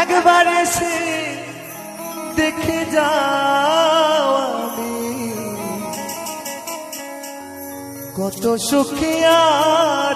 একবার এসে দেখে যাও আমি। কত সুখে আছি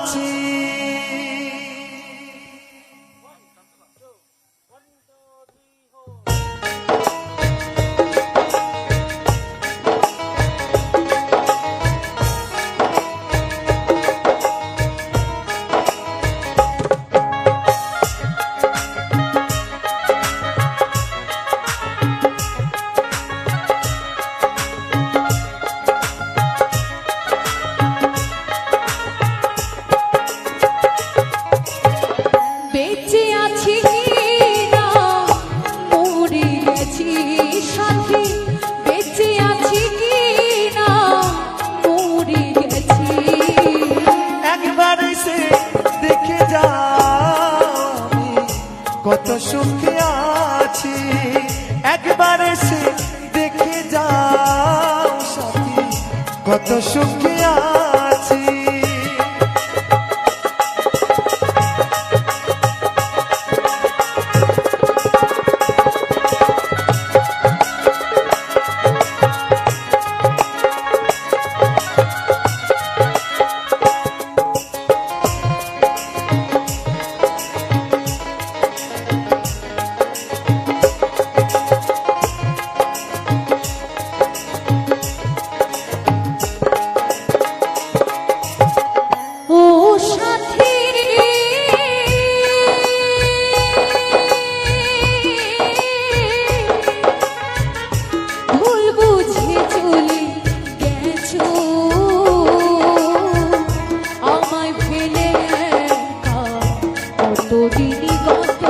সুখে আছি। একবার এসে দেখে যাও সাথী কত সুখে কতদিনই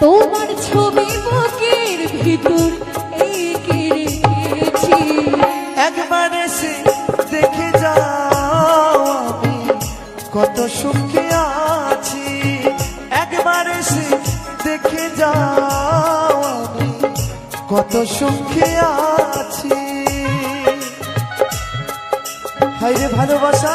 তোমার ছবি বুকের ভিতর এঁকে রেখেছি। একবার এসে দেখে যাও আমি কত সুখে আছি। একবার এসে দেখে যাও আমি কত সুখে আছি। হাইরে ভালোবাসা।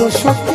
我说。